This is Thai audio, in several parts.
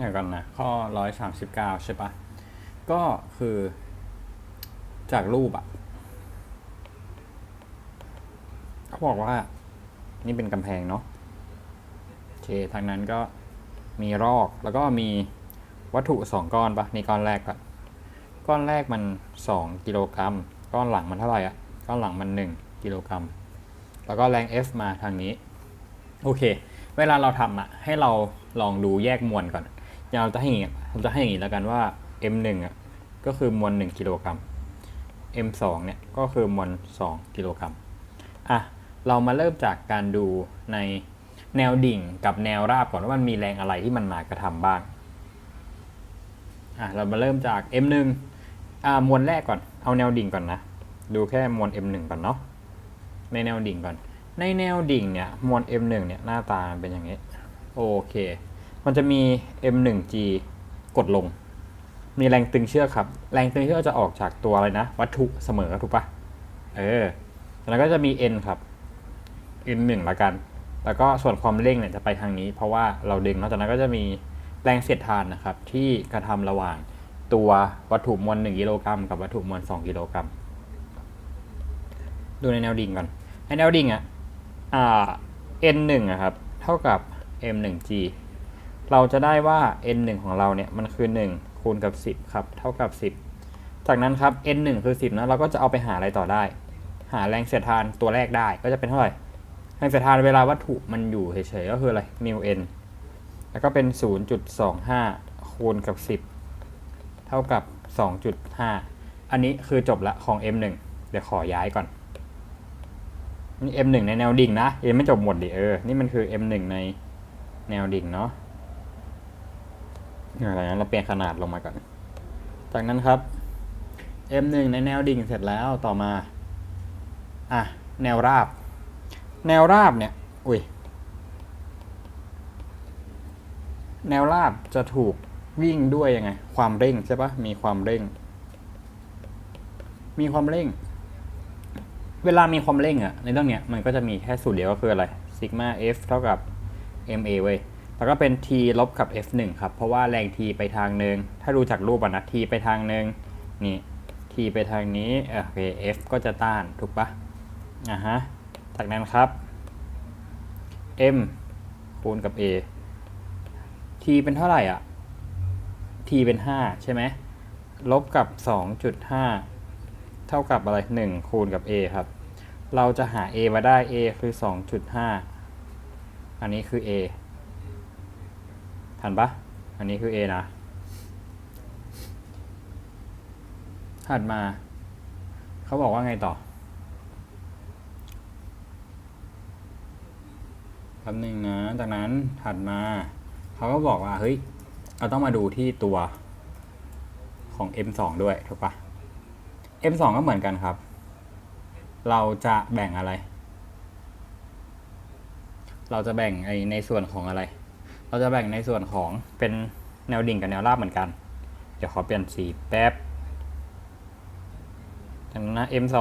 เดี๋ยวกันนะ ข้อร้อยสามสิบเก้าใช่ปะก็คือ จากรูปอะเขาบอกว่า นี่เป็นกำแพงเนาะโอเคทางนั้นก็มีรอกแล้วก็มีวัตถุสองก้อนปะนี่ก้อนแรกก่อนก้อนแรกมันสองกิโลกรัม ก้อนหลังมันเท่าไหร่อะก้อนหลังมันหนึ่งกิโลกรัม แล้วก็แรง F มาทางนี้ โอเค เวลาเราทำอะให้เราลองดูแยกมวลก่อน อย่างเราจะให้อย่างงี้เราจะให้อย่างนี้แล้วกันว่า M1 อะก็คือมวล1กิโลกรัม M2 เนี่ยก็คือมวล2กิโลกรัมอะเรามาเริ่มจากการดูในแนวดิ่งกับแนวราบก่อนว่ามันมีแรงอะไรที่มันมากระทำบ้างอะเรามาเริ่มจาก M1 อ่ามวลแรกก่อน เอาแนวดิ่งก่อนนะ ดูแค่มวล M1 ก่อนเนาะในแนวดิ่งก่อน ในแนวดิ่งเนี่ยมวล M1 เนี่ยหน้าตาเป็นอย่างนี้โอเค มันจะมี M1G กดลง มีแรงตึงเชือกครับ แรงตึงเชือกจะออกจากตัวอะไรนะ วัตถุเสมอถูกปะเออแล้วก็จะมี N ครับ N1 ละกัน แล้วก็ส่วนความเร่งเนี่ยจะไปทางนี้ เพราะว่าเราดึงนอกจากนั้นก็จะมีแรงเสียดทานนะครับ ที่กระทำระหว่างตัววัตถุมวล1กิโลกรัมกับวัตถุมวล2กิโลกรัมดูในแนวดิ่งก่อนในแนวดิ่งอะอ่า n 1อะครับ เท่ากับ m 1 g เราจะได้ว่า n 1ของเราเนี่ยมันคือ 1 คูณกับ 10ครับเท่ากับ 10 จากนั้นครับ n 1คือ 10นะเราก็จะเอาไปหาอะไรต่อได้ หาแรงเสียดทานตัวแรกได้ก็จะเป็นเท่าไหร่แรงเสียดทานเวลาวัตถุมันอยู่เฉยๆก็คืออะไรมิว n แล้วก็เป็น 0.25 คูณกับ 10 เท่ากับ 2.5 อันนี้คือจบละของ m 1เดี๋ยวขอย้ายก่อนนี่ M1 ในแนวดิ่งนะยังไม่จบหมดดิเออ นี่มันคือ M1 ในแนวดิ่งเนาะ อะไรนั้นเราเปลี่ยนขนาดลงมาก่อน จากนั้นครับ M1 ในแนวดิ่งเสร็จแล้วต่อมา อะ แนวราบ แนวราบเนี่ย อุ้ย แนวราบจะถูกวิ่งด้วยยังไง ความเร่งใช่ปะมีความเร่ง มีความเร่ง เวลามีความเร่งอะในเรื่องเนี้ยมันก็จะมีแค่สูตรเดียวก็คืออะไรซิกมา f เท่ากับ ma เว้ย แล้วก็เป็น t ลบกับ f 1 ครับ เพราะว่าแรง t ไปทางหนึ่งถ้าดูจากรูปอะนะ t ไปทางหนึ่งนี่ t ไปทางนี้โอเค f ก็จะต้านถูกปะอะฮะจากนั้นครับ m คูณกับ a t เป็นเท่าไหร่อะ t เป็น 5 ใช่ไหมลบกับ 2.5 เท่ากับอะไร 1 คูณกับ a ครับ เราจะหา a มาได้ a คือ 2.5 อันนี้คือ a ทันปะอันนี้คือ a นะ ถัดมา เขาบอกว่าไงต่อแป๊บหนึงนะ จากนั้นถัดมา เขาก็บอกว่า เฮ้ย เราต้องมาดูที่ตัวของ M2 ด้วย ถูกปะ M2 ก็เหมือนกันครับ เราจะแบ่งอะไร เราจะแบ่งไอในส่วนของอะไร เราจะแบ่งในส่วนของเป็นแนวดิ่งกับแนวราบเหมือนกัน เดี๋ยวขอเปลี่ยนสีแป๊บจากนั้นนะ M2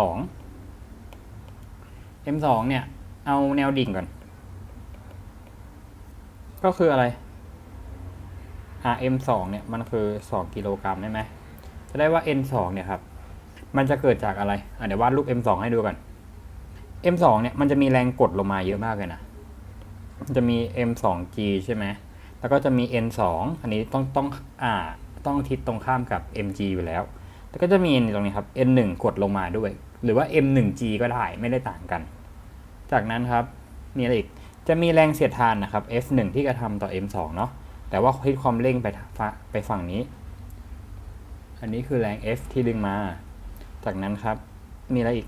M2 เนี่ย เอาแนวดิ่งก่อน ก็คืออะไรอ่า M2 เนี่ย มันคือ 2 กิโลกรัมใช่ไหม จะได้ว่า N2 เนี่ยครับ มันจะเกิดจากอะไรอะเดี๋ยววาดรูป M2 ให้ดูกัน M2 เนี่ย มันจะมีแรงกดลงมาเยอะมากเลยนะ จะมี M2G ใช่ไหม แล้วก็จะมี N2 อันนี้ต้องต้องอ่าต้องทิศตรงข้ามกับ MG อยู่แล้ว แล้วก็จะมีตรงนี้ครับ N1 กดลงมาด้วย หรือว่า M1G ก็ได้ไม่ได้ต่างกัน จากนั้นครับมีอะไรอีก จะมีแรงเสียดทานนะครับ F1 ที่กระทำต่อ M2 เนาะ แต่ว่าทิศความเร่งไปทางไปฝั่งนี้ อันนี้คือแรง F ที่ดึงมา จากนั้นครับ มีอะไรอีก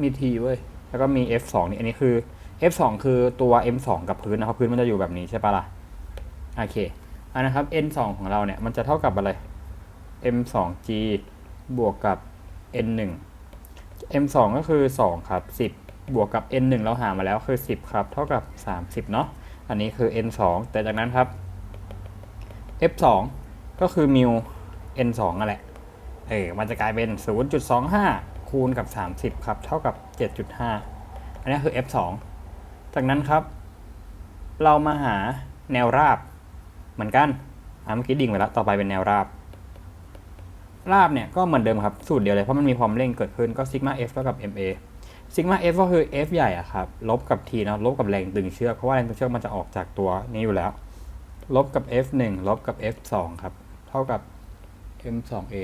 มี T เว้ย แล้วก็มี F2 นี่ อันนี้คือ F2 คือตัว M2 กับพื้นนะครับพื้นมันจะอยู่แบบนี้ใช่ปะล่ะโอเคอันนะครับ N2 ของเราเนี่ยมันจะเท่ากับอะไร M2G บวกกับ N1 M2 ก็คือ 2 ครับ 10 บวกกับ N1 เราหามาแล้วคือ 10 ครับ เท่ากับ 30 เนาะอันนี้คือ N2 แต่จากนั้นครับ F2 ก็คือมิว N2 นั่นแหละเออมันจะกลายเป็น 0.25 คูณกับ 30 ครับ เท่ากับ 7.5 อันนี้คือ F2 จากนั้นครับ เรามาหาแนวราบ เหมือนกันอะเมื่อกี้ดิ่งไปแล้ว ต่อไปเป็นแนวราบ ราบเนี่ยก็เหมือนเดิมครับ สูตรเดียวเลย เพราะมันมีความเร่งเกิดขึ้นก็ซิกมา f เท่ากับ ma ซิกมา f ก็คือ f ใหญ่อะครับ ลบกับ t เนะลบกับแรงตึงเชือก เพราะว่าแรงตึงเชือกมันจะออกจากตัวนี้อยู่แล้ว ลบกับ f 1ลบกับ f 2ครับ เท่ากับ m 2 a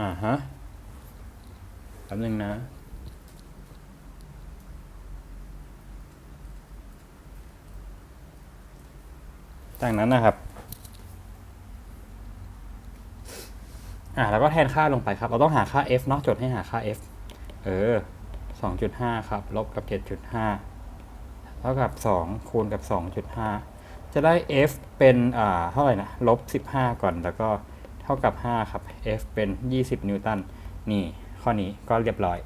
อ่าฮะแป๊บนึงนะ จากนั้นนะครับ อ่าแล้วก็แทนค่าลงไปครับ เราต้องหาค่า f เนาะจดให้หาค่า f เออ2.5ครับ ลบกับ7.5เท่ากับ2คูณกับ2.5จะได้ f เป็นอ่าเท่าไหร่นะลบ15ก่อนแล้วก็เท่ากับ5ครับ f เป็น20นิวตันนี่ข้อนี้ก็เรียบร้อย